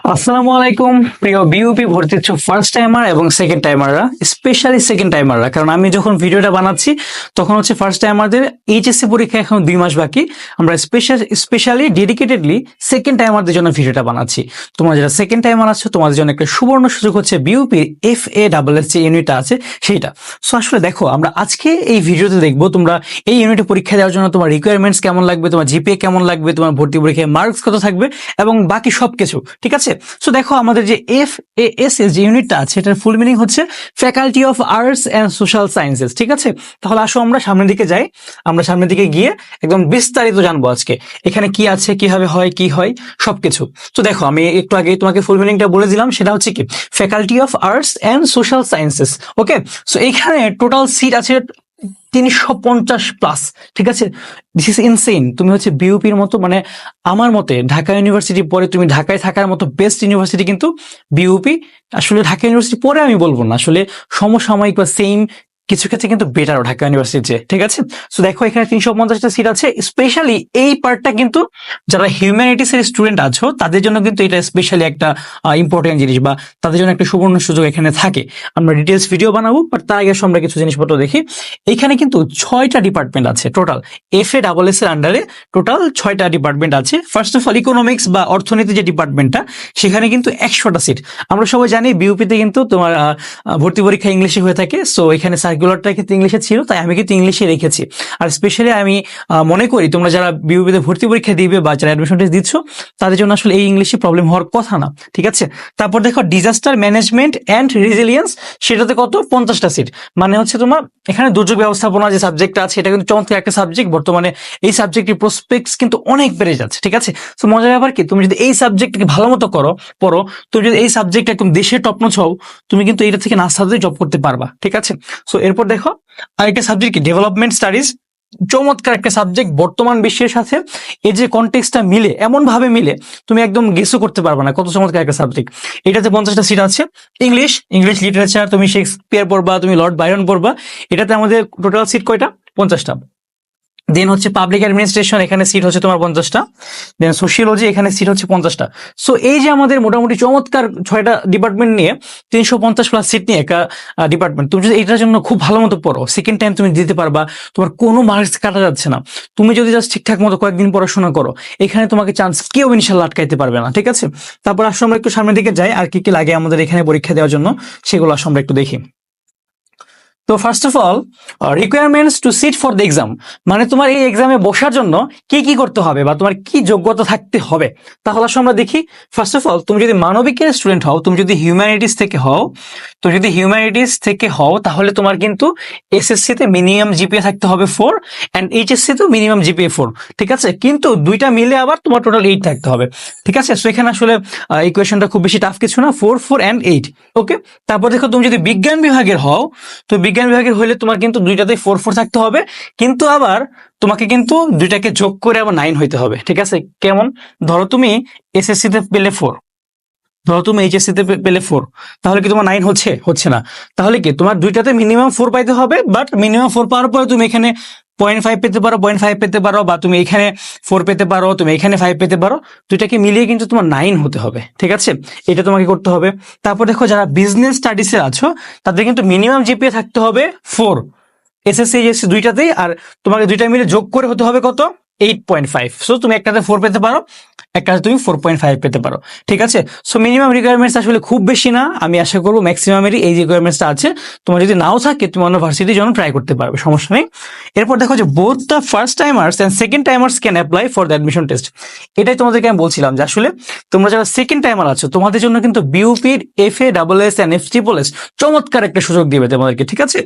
আসসালামু আলাইকুম, প্রিয় বিউপি ভর্তি ইচ্ছুক ফার্স্ট টাইমার এবং সেকেন্ড টাইমাররা স্পেশালি সেকেন্ড টাইমাররা কারণ আমি যখন ভিডিওটা বানাচ্ছি, তখন হচ্ছে ফার্স্ট টাইমারদের এইচএসসি পরীক্ষা এখন দুই মাস বাকি। আমরা স্পেশাল স্পেশালি ডেডিকেটেডলি সেকেন্ড টাইমারদের জন্য ভিডিওটা বানাচ্ছি। তোমরা যারা সেকেন্ড টাইমার আছো, তোমাদের জন্য একটা সুবর্ণ সুযোগ হচ্ছে বিউপির এফ এ ডাবল এস ইউনিটটা আছে, সেইটা। সো আসলে দেখো, আমরা আজকে এই ভিডিওতে দেখব তোমরা এই ইউনিটে পরীক্ষা দেওয়ার জন্য তোমার রিকোয়ারমেন্টস কেমন লাগবে, তোমার জিপিএ কেমন লাগবে, তোমার ভর্তি পরীক্ষায় মার্কস কত থাকবে, এবং বাকি সবকিছু, ঠিক আছে? সো দেখো, আমাদের যে এফ এ এস এস যে ইউনিটটা আছে, এটার ফুল মিনিং হচ্ছে faculty of arts and social sciences ঠিক আছে? তাহলে আসো আমরা সামনের দিকে যাই। আমরা সামনের দিকে গিয়ে একদম বিস্তারিত জানব আজকে। এখানে কি আছে, কীভাবে হয়, কি হয়, সবকিছু। তো দেখো, আমি একটু আগে তোমাকে ফুল মিনিংটা বলে দিলাম, সেটা হচ্ছে কি? Faculty of arts and social sciences okay so এখানে টোটাল সিট আছে তিনশো পঞ্চাশ প্লাস ঠিক আছে? দিস ইজ ইনসেইন তুমি হচ্ছে বিউপির মতো মানে আমার মতে ঢাকা ইউনিভার্সিটি পরে তুমি ঢাকায় থাকার মতো বেস্ট ইউনিভার্সিটি কিন্তু বিউপি আসলে ঢাকা ইউনিভার্সিটি পরে আমি বলব না। আসলে সমসাময়িক বা সেম কিছু ক্ষেত্রে কিন্তু বেটারও ঢাকা ইউনিভার্সিটির চেয়ে ঠিক আছে? সো দেখো এখানে তিনশো পঞ্চাশটা সিট আছে স্পেশালি এই পার্টটা কিন্তু যারা হিউম্যানিটিস এর স্টুডেন্ট আছো, তাদের জন্য কিন্তু এটা স্পেশালি একটা ইম্পর্টেন্ট জিনিস বা তাদের জন্য একটা সুবর্ণ সুযোগ এখানে থাকে। আমরা ডিটেলস ভিডিও বানাবো বাট তার আগে আমরা কিছু জিনিসপত্র দেখি। এখানে কিন্তু ছয়টা ডিপার্টমেন্ট আছে total F A double S এর আন্ডারে টোটাল ছয়টা ডিপার্টমেন্ট আছে। ফার্স্ট অফ অল ইকোনমিক্স বা অর্থনীতি যে ডিপার্টমেন্টটা সেখানে কিন্তু একশোটা সিট আমরা সবাই জানি বিউপিতে কিন্তু তোমার ভর্তি পরীক্ষা ইংলিশে হয়ে থাকে সো এখানে সার্কুলারটা কিন্তু ইংলিশে ছিল, তাই আমি কিন্তু ইংলিশে রেখেছি। আর স্পেশালি আমি মনে করি তোমরা যারা বিউপিতে ভর্তি পরীক্ষা দিবে বা যারা অ্যাডমিশন টেস্ট দিচ্ছ, তাদের জন্য আসলে এই ইংলিশে প্রবলেম হওয়ার কথা না, ঠিক আছে? তারপর দেখো ডিজাস্টার ম্যানেজমেন্ট অ্যান্ড রেজিলিয়েন্স সেটাতে কত? পঞ্চাশটা সিট মানে হচ্ছে তোমার, এখানে দুর্যোগ ব্যবস্থাপনা যে সাবজেক্টটা আছে, এটা কিন্তু চমৎকার একটা সাবজেক্ট বর্তমানে এই সাবজেক্টের প্রসপেক্টস কিন্তু অনেক বেড়ে যাচ্ছে, ঠিক আছে? তো মজার ব্যাপার কি? তুমি যদি এই সাবজেক্টকে ভালো মতো করো, পড়ো, তুমি যদি এই সাবজেক্ট একদম দেশের টপ নোচ হও, তুমি কিন্তু এটা থেকে নাস্তাতে জব করতে পারবা, ঠিক আছে? সো এরপর দেখো, আরেকটা সাবজেক্ট কি? ডেভেলপমেন্ট স্টাডিজ চমৎকার একটা সাবজেক্ট বর্তমান বিশ্বের সাথে এই যে কন্টেক্সটা মিলে এমন ভাবে মিলে, তুমি একদম গেসও করতে পারবে না, কত চমৎকার একটা সাবজেক্ট এটাতে পঞ্চাশটা সিট আছে ইংলিশ ইংলিশ লিটারেচার তুমি শেক্সপিয়ার পড়বা, তুমি লর্ড বাইরন পড়বা, এটাতে আমাদের টোটাল সিট কয়টা? পঞ্চাশটা। দেন হচ্ছে পাবলিক অ্যাডমিনিস্ট্রেশন এখানে সিট হচ্ছে তোমার পঞ্চাশটা। দেন সোশিয়োলজি এখানে সিট হচ্ছে পঞ্চাশটা। সো এই যে আমাদের মোটামুটি চমৎকার ছয়টা ডিপার্টমেন্ট নিয়ে, তিনশো পঞ্চাশ প্লাস সিট নিয়ে একটা ডিপার্টমেন্ট তুমি যদি এটার জন্য খুব ভালো মতো পড়ো সেকেন্ড টাইম তুমি দিতে পারবা, তোমার কোনো মার্কস কাটা যাচ্ছে না। তুমি যদি জাস্ট ঠিকঠাক মতো কয়েকদিন পড়াশোনা করো, এখানে তোমাকে চান্স কেউ ইনশাল্লাহ আটকাইতে পারবে না, ঠিক আছে? তারপর আসলে আমরা একটু সামনের দিকে যাই, আর কি কি লাগে আমাদের এখানে পরীক্ষা দেওয়ার জন্য, সেগুলো আসলে আমরা একটু দেখি। তো first of all requirements to sit for the exam মানে তোমার এই এক্সামে বসার জন্য কি কি করতে হবে বা তোমার কি যোগ্যতা থাকতে হবে, তাহলে আসলে আমরা দেখি। ফার্স্ট অফ অল তুমি যদি মানবিকের স্টুডেন্ট হও, তুমি যদি হিউম্যানিটিস থেকে হও, তো যদি হিউম্যানিটিস থেকে হও, তাহলে তোমার কিন্তু এসএসসি তে মিনিমাম জিপিএ থাকতে হবে ফোর অ্যান্ড এইচএসসি তেও মিনিমাম জিপিএ ফোর ঠিক আছে? কিন্তু দুইটা মিলে আবার তোমার টোটাল এইট থাকতে হবে, ঠিক আছে? সো এখানে আসলে ইকুয়েশনটা খুব বেশি টাফ কিছু না four four and eight okay তারপর দেখো, তুমি যদি বিজ্ঞান বিভাগের হও, তো বিজ্ঞান বিভাগের হলে তোমার কিন্তু দুইটাতেই ফোর ফোর থাকতে হবে। কিন্তু আবার তোমাকে কিন্তু দুইটাকে যোগ করে আবার নাইন হইতে হবে, ঠিক আছে? কেমন? ধরো তুমি এসএসসি তে পেলে ফোর ধরো তুমি এইচএসসি তে পেলে ফোর তাহলে কি তোমার নাইন হচ্ছে? হচ্ছে না। তাহলে কি তোমার দুইটাতে মিনিমাম ফোর পাইতে হবে বাট মিনিমাম ফোর পাওয়ার পরে তুমি এখানে পয়েন্ট ফাইভ পেতে পারো, পয়েন্ট ফাইভ পেতে পারো বা তুমি এখানে ফোর পেতে পারো, তুমি এখানে ফাইভ পেতে পারো, দুইটাকে মিলিয়ে কিন্তু তোমার নাইন হতে হবে, ঠিক আছে? এটা তোমাকে করতে হবে। তারপর দেখো যারা বিজনেস স্টাডিসে আছো, তাদের কিন্তু মিনিমাম জিপিএ থাকতে হবে ফোর এসএসসি এসএসসি দুইটাতেই, আর তোমাকে দুইটা মিলে যোগ করে হতে হবে কত? এইট পয়েন্ট ফাইভ সো তুমি একটাতে ফোর পেতে পারো একটাতে তুমি ফোর পয়েন্ট ফাইভ পেতে পারো, ঠিক আছে? সো মিনিমাম রিকোয়ারমেন্টস আসলে খুব বেশি না, আমি আশা করব ম্যাক্সিমামেরই এই রিকোয়ারমেন্টসটা আছে, তোমার যদি নাও থাকে, তুমি অন্য ভার্সিটির জন্য ট্রাই করতে পারবে, সমস্যা নেই। এরপর দেখো যে both the first timers and second timers can apply for the admission test এটাই তোমাদেরকে আমি বলছিলাম যে আসলে তোমরা যারা সেকেন্ড টাইমার আছো, তোমাদের জন্য কিন্তু বিউপির F A double S and F triple S চমৎকার একটা সুযোগ দিবে তোমাদেরকে, ঠিক আছে?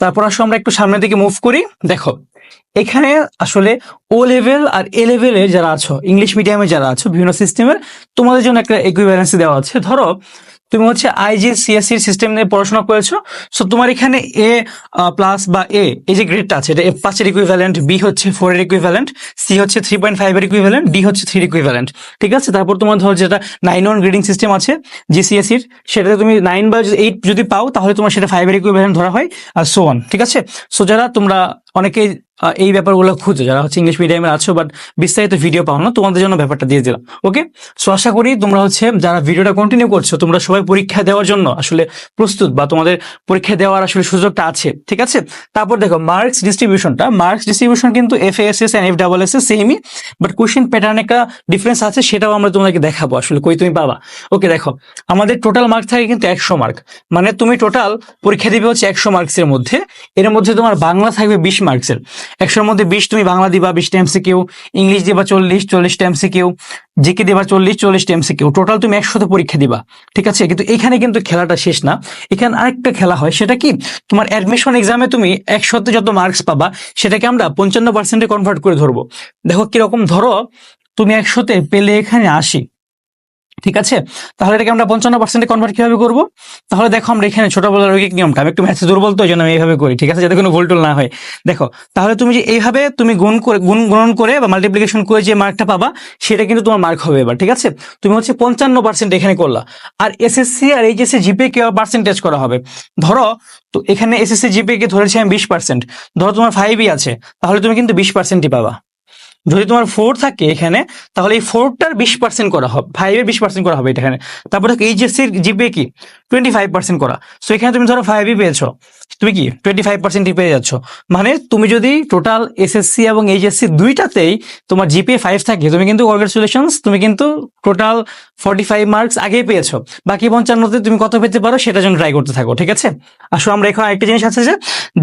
তারপর আসো আমরা একটু সামনের দিকে মুভ করি। দেখো, এখানে আসলে ও লেভেল আর এ লেভেলে যারা আছো ইংলিশ মিডিয়ামে যারা আছো, বিভিন্ন সিস্টেমের তোমাদের জন্য একটা ইকুইভ্যালেন্সি দেওয়া আছে। ধরো তুমি হচ্ছে আইজি সিএসসি সিস্টেম নিয়ে পড়াশোনা করেছ। সো তোমার এখানে এ প্লাস বা এ এই যে গ্রেডটা আছে, এটা এফ পাঁচের ইকুইভ্যালেন্ট বি হচ্ছে ফোর এর ইকুইভ্যালেন্ট সি হচ্ছে থ্রি পয়েন্ট ফাইভ এর ইকুইভ্যালেন্ট ডি হচ্ছে থ্রি ইকুইভ্যালেন্ট ঠিক আছে? তারপর তোমার ধরো যেটা নাইন ওয়ান গ্রেডিং সিস্টেম আছে জিসিএসসির সেটাতে তুমি নাইন বা এইট যদি পাও, তাহলে তোমার সেটা ফাইভ এর ইকুইভ্যালেন্ট ধরা হয়, আর সো ওয়ান ঠিক আছে? সো যারা তোমরা অনেকেই এই ব্যাপারগুলো খুঁজো। যারা হচ্ছে ইংলিশ মিডিয়ামে আছো বাট বিস্তারিত ভিডিও পাও না, তোমাদের জন্য ব্যাপারটা দিয়ে দিলাম ওকে সো আশা করি তোমরা হচ্ছে, যারা ভিডিওটা কন্টিনিউ করছ, তোমরা সবাই পরীক্ষা দেওয়ার জন্য আসলে প্রস্তুত, বা তোমাদের পরীক্ষা দেওয়ার আসলে সুযোগটা আছে, ঠিক আছে? তারপর দেখো মার্কস ডিস্ট্রিবিউশনটা মার্কস ডিস্ট্রিবিউশন কিন্তু F S S and F double S S সেমই বাট কোশ্চেন প্যাটার্ন একটা ডিফারেন্স আছে, সেটাও আমরা তোমাদেরকে দেখাবো আসলে, কই তুমি পাবা। ওকে দেখো, আমাদের টোটাল মার্ক থাকে কিন্তু একশো মার্ক মানে তুমি টোটাল পরীক্ষা দিবে হচ্ছে একশো মার্কসের মধ্যে। এর মধ্যে তোমার বাংলা থাকবে বিশ মার্কসের। একশোর মধ্যে বিশ তুমি বাংলা দিবা, বিশ বিশটা এমসিকিউ, ইংলিশ দিবা চল্লিশ চল্লিশ চল্লিশটা এমসিকিউ, জিকে দিবা চল্লিশ চল্লিশ চল্লিশটা এমসিকিউ। টোটাল তুমি একশোতে পরীক্ষা দিবা, ঠিক আছে? কিন্তু এখানে কিন্তু খেলাটা শেষ না। এখানে আরেকটা খেলা হয়, সেটা কি? তোমার অ্যাডমিশন এক্সামে তুমি একশোতে যত মার্কস পাবা, সেটাকে আমরা পঞ্চান্ন পার্সেন্টে কনভার্ট করে ধরবো। দেখো কীরকম, ধরো তুমি একশোতে পেলে এখানে আশি ঠিক আছে? তাহলে এটাকে আমরা পঞ্চান্ন পার্সেন্টে কনভার্ট কীভাবে করব? তাহলে দেখো আমরা এখানে ছোটবেলার রৈখিক নিয়মটা, আমি একটু ম্যাথে দুর্বল তো জন্য আমি এইভাবে করি, ঠিক আছে? যাতে কোনো ভুল টুল না হয়। দেখো, তাহলে তুমি যে এইভাবে তুমি গুণ করে, গুণ গ্রহণ করে বা মাল্টিপ্লিকেশন করে যে মার্কটা পাবা, সেটা কিন্তু তোমার মার্ক হবে এবার, ঠিক আছে? তুমি হচ্ছে পঞ্চান্ন পার্সেন্ট এখানে করলা। আর এসএসসি আর এইচএসসি জিপে কে পার্সেন্টেজ করা হবে? ধরো, তো এখানে এসএসসি জিপে কে ধরেছি আমি বিশ পার্সেন্ট ধরো তোমার ফাইভই আছে, তাহলে তুমি কিন্তু বিশ পার্সেন্টই পাবা। যদি তোমার ফোর থাকে এখানে, তাহলে এই ফোরটার বিশ পার্সেন্ট করা হবে ফাইভের বিশ পার্সেন্ট করা হবে এটা এখানে তারপরে এইচএসসির জিপে কি? টোয়েন্টি ফাইভ পার্সেন্ট করা। সো এখানে তুমি ধরো ফাইভই তুমি কি? টোয়েন্টি ফাইভ পার্সেন্টই পেয়ে যাচ্ছ। মানে তুমি যদি টোটাল এসএসসি এবং এইচএসসি দুইটাতেই তোমার জিপে ফাইভ থাকে, তুমি কিন্তু তুমি কিন্তু টোটাল ফর্টি ফাইভ মার্কস আগেই বাকি পঞ্চান্নতে তুমি কত পেতে পারো সেটার জন্য ট্রাই করতে থাকো, ঠিক আছে? আসলে আমরা এখন আরেকটা জিনিস আছে যে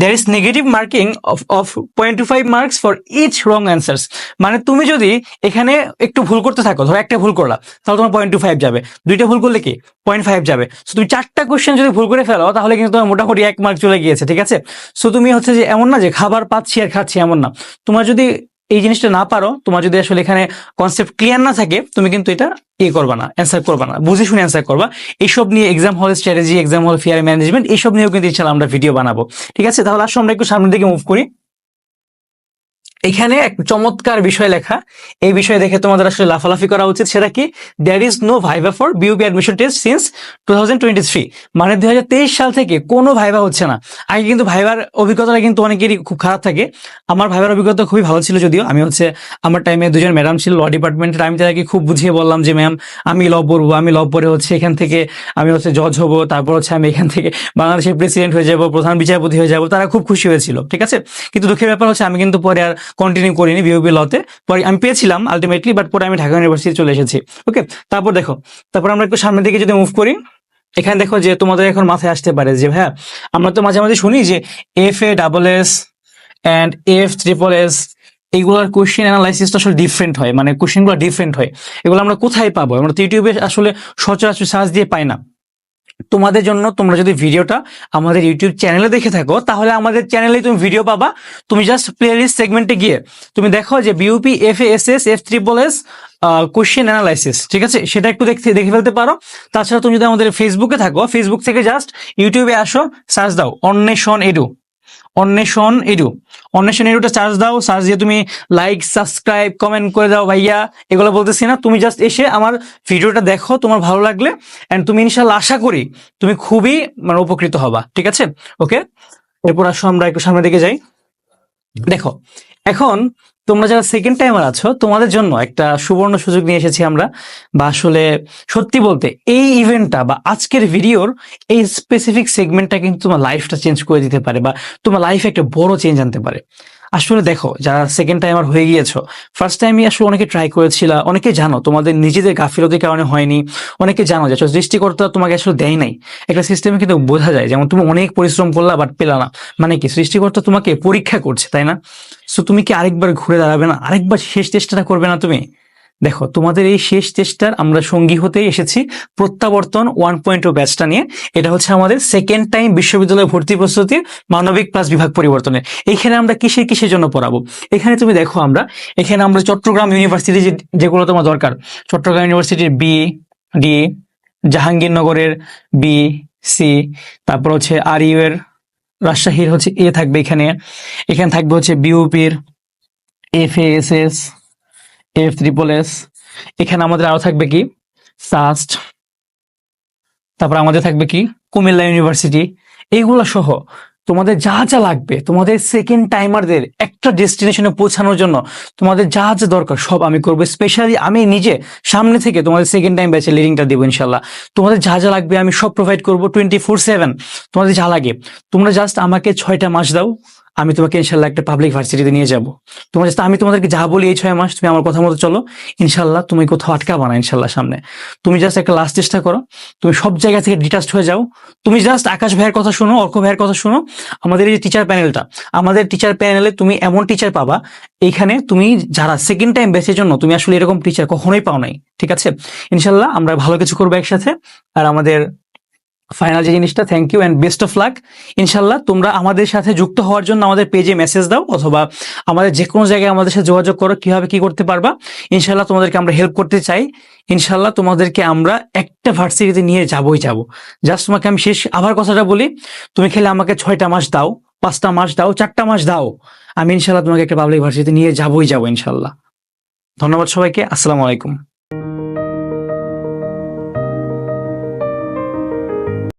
there is negative marking of of point two five marks for each wrong answers মানে তুমি যদি এখানে একটু ভুল করতে থাকো, ধরো একটা ভুল করলা, তাহলে তোমার পয়েন্ট টু ফাইভ যাবে। দুইটা ভুল করলে কি? পয়েন্ট ফাইভ যাবে। তুমি চারটা কোশ্চেন যদি ভুল করে ফেলো, তাহলে কিন্তু তোমার মোটামুটি এক মার্ক চলে গিয়েছে, ঠিক আছে? সো তুমি হচ্ছে যে এমন না যে খাবার পাচ্ছি আর খাচ্ছি এমন না। তোমার যদি এই জিনিসটা না পারো, তোমার যদি আসলে এখানে কনসেপ্ট ক্লিয়ার না থাকে, তুমি কিন্তু এটা ইয়ে করবা না অ্যান্সার করবা না, বুঝে শুনে অ্যান্সার করবা। এইসব নিয়ে exam hall strategy exam hall fear management এইসব নিয়েও কিন্তু ইনশাল্লাহ আমরা ভিডিও বানাবো, ঠিক আছে? তাহলে আসলে আমরা একটু সামনের দিকে মুভ করি। এখানে এক চমৎকার বিষয় লেখা। এই বিষয় দেখে তোমাদের আসলে লাফালাফি করা উচিত। সেটা কি? There is no viva for BUP admission test since two মানে দুই হাজার তেইশ সাল থেকে কোনো ভাইভা হচ্ছে না। আগে কিন্তু ভাইবার অভিজ্ঞতাটা কিন্তু অনেকেরই খুব খারাপ থাকে। আমার ভাইবার অভিজ্ঞতা খুবই ভালো ছিল যদিও। আমি হচ্ছে আমার টাইমে দুজন ম্যাডাম ছিল ল ডিপার্টমেন্টের আমি তাদেরকে খুব বুঝিয়ে বললাম যে ম্যাম আমি ল পড়ব, আমি ল পড়ে হচ্ছে এখান থেকে আমি হচ্ছে জজ হব, তারপর হচ্ছে আমি এখান থেকে বাংলাদেশের প্রেসিডেন্ট হয়ে যাব, প্রধান বিচারপতি হয়ে যাব। তারা খুব খুশি হয়েছিল, ঠিক আছে? কিন্তু দুঃখের ব্যাপার হচ্ছে আমি কিন্তু পরে আর কন্টিনিউ করিনি বিওপি লতে পরে আমি পেয়েছিলাম আলটিমেটলি বাট পরে আমি ঢাকা ইউনিভার্সিটি চলে এসেছি। ওকে তারপর দেখো, তারপর আমরা একটু সামনের দিকে যদি মুভ করি, এখানে দেখো যে তোমাদের এখন মাথায় আসতে পারে যে হ্যাঁ আমরা তো মাঝে মাঝে শুনি যে F A double S and F triple S এইগুলোর কোশ্চেন অ্যানালাইসিস তো আসলে ডিফারেন্ট হয়। মানে কোশ্চেনগুলো ডিফারেন্ট হয়। এগুলো আমরা কোথায় পাবো? আমরা তো ইউটিউবে আসলে সচরাচর সার্চ দিয়ে পাই না। তোমাদের জন্য তোমরা যদি ভিডিওটা আমাদের ইউটিউব চ্যানেলে দেখে থাকো, তাহলে আমাদের চ্যানেলে তুমি ভিডিও পাবা। তুমি জাস্ট প্লেলিস্ট সেগমেন্টে গিয়ে তুমি দেখো যে BUP F S S F triple S question analysis ঠিক আছে? সেটা একটু দেখতে, দেখে ফেলতে পারো। তাছাড়া তুমি যদি আমাদের ফেসবুকে থাকো ফেসবুক থেকে জাস্ট ইউটিউবে আসো সার্চ দাও অন্বেষণ এডু অন্বেষণ এডু। অন্বেষণ এডুটা চার্জ দাও চার্জ দিয়ে তুমি লাইক সাবস্ক্রাইব কমেন্ট করে দাও ভাইয়া। এগুলো বলতেছি না, তুমি জাস্ট এসে আমার ভিডিওটা দেখো, তোমার ভালো লাগলে। অ্যান্ড তুমি ইনশাল্লাহ আশা করি তুমি খুবই মানে উপকৃত হবা, ঠিক আছে? ওকে এরপর আসো আমরা একটু সামনের দিকে যাই। দেখো, এখন তোমরা যারা সেকেন্ড টাইমার আছো, তোমাদের জন্য একটা সুবর্ণ সুযোগ নিয়ে এসেছি আমরা। বা আসলে সত্যি বলতে এই ইভেন্টটা বা আজকের ভিডিওর এই স্পেসিফিক সেগমেন্টটা কিন্তু তোমার লাইফটা চেঞ্জ করে দিতে পারে বা তোমার লাইফে একটা বড় চেঞ্জ আনতে পারে। আসলে দেখো, যারা সেকেন্ড টাইম আর হয়ে গিয়েছো ফার্স্ট টাইমই আসলে অনেকে ট্রাই করেছিল, অনেকে জানো, তোমাদের নিজেদের গাফিলতির কারণে হয়নি, অনেকে জানো যে সৃষ্টিকর্তা তোমাকে আসলে দেয় নাই। একটা সিস্টেমে কিন্তু বোঝা যায়, যেমন তুমি অনেক পরিশ্রম করলা বাট পেলা না। মানে কি, সৃষ্টিকর্তা তোমাকে পরীক্ষা করছে, তাই না? সো তুমি কি আরেকবার ঘুরে দাঁড়াবে না? আরেকবার শেষ চেষ্টাটা করবে না তুমি? দেখো, তোমাদের এই শেষ চেষ্টার আমরা সঙ্গী হতে এসেছি প্রত্যাবর্তন ওয়ান পয়েন্ট ও ব্যাচটা নিয়ে। এটা হচ্ছে আমাদের সেকেন্ড টাইম বিশ্ববিদ্যালয় ভর্তি প্রস্তুতির মানবিক প্লাস বিভাগ পরিবর্তনের। এখানে আমরা কিসের কিসের জন্য পড়াবো? এখানে তুমি দেখো আমরা, এখানে আমরা চট্টগ্রাম ইউনিভার্সিটি যেগুলো তোমার দরকার, চট্টগ্রাম ইউনিভার্সিটির বি ডি জাহাঙ্গীরনগরের বি সি তারপর হচ্ছে আর ইউ এর রাজশাহীর হচ্ছে এ থাকবে এখানে এখানে থাকবে হচ্ছে বিউপির F S S F triple S এখানে আমাদের আরও থাকবে কি? সাস্ট তারপর আমাদের থাকবে কি? কুমিল্লা ইউনিভার্সিটি এইগুলো সহ তোমাদের যা যা লাগবে, তোমাদের সেকেন্ড টাইমারদের একটা ডেস্টিনেশনে পৌঁছানোর জন্য তোমাদের যা যা দরকার সব আমি করব। স্পেশালি আমি নিজে সামনে থেকে তোমাদের সেকেন্ড টাইম ব্যাচে লিডিংটা দেবো ইনশাল্লাহ তোমাদের যা যা লাগবে আমি সব প্রোভাইড করব টোয়েন্টি ফোর সেভেন তোমাদের যা লাগে, তোমরা জাস্ট আমাকে ছয়টা মাস দাও। আমি তোমাকে ইনশাল্লাহ একটা পাবলিক ভার্সিটিতে নিয়ে যাব। তোমার জাস্ট আমি তোমাদেরকে যা বলি এই ছয় মাস, তুমি আমার কথা মতো চলো। ইনশাল্লাহ তুমি কোথাও আটকাবা না ইনশাল্লাহ সামনে। তুমি জাস্ট একটা লাস্ট চেষ্টা করো। তুমি সব জায়গা থেকে ডিটাচড হয়ে যাও। তুমি জাস্ট আকাশ ভাইয়ের কথা শোনো, অর্ক ভাইয়ের কথা শোনো। আমাদের এই যে টিচার প্যানেলটা আমাদের টিচার প্যানেলে তুমি এমন টিচার পাবা, এইখানে তুমি যারা সেকেন্ড টাইম বেসের জন্য, তুমি আসলে এরকম টিচার কখনোই পাও নাই, ঠিক আছে? ইনশাল্লাহ আমরা ভালো কিছু করব একসাথে। আর আমাদের ফাইনাল যে জিনিসটা thank you and best of luck ইনশাল্লাহ তোমরা আমাদের সাথে যুক্ত হওয়ার জন্য আমাদের পেজে মেসেজ দাও, অথবা আমাদের যে কোনো জায়গায় আমাদের সাথে যোগাযোগ করো, কীভাবে কি করতে পারবা। ইনশাল্লাহ তোমাদেরকে আমরা হেল্প করতে চাই। ইনশাল্লাহ তোমাদেরকে আমরা একটা ভার্সিটিতে নিয়ে যাবোই যাব। জাস্ট তোমাকে আমি শেষ আবার কথাটা বলি, তুমি খেলে আমাকে ছয়টা মাস দাও, পাঁচটা মাস দাও, চারটা মাস দাও। আমি ইনশাল্লাহ তোমাকে একটা পাবলিক ভার্সিটিতে নিয়ে যাবোই যাব ইনশাল্লাহ। ধন্যবাদ সবাইকে, আসসালামু আলাইকুম।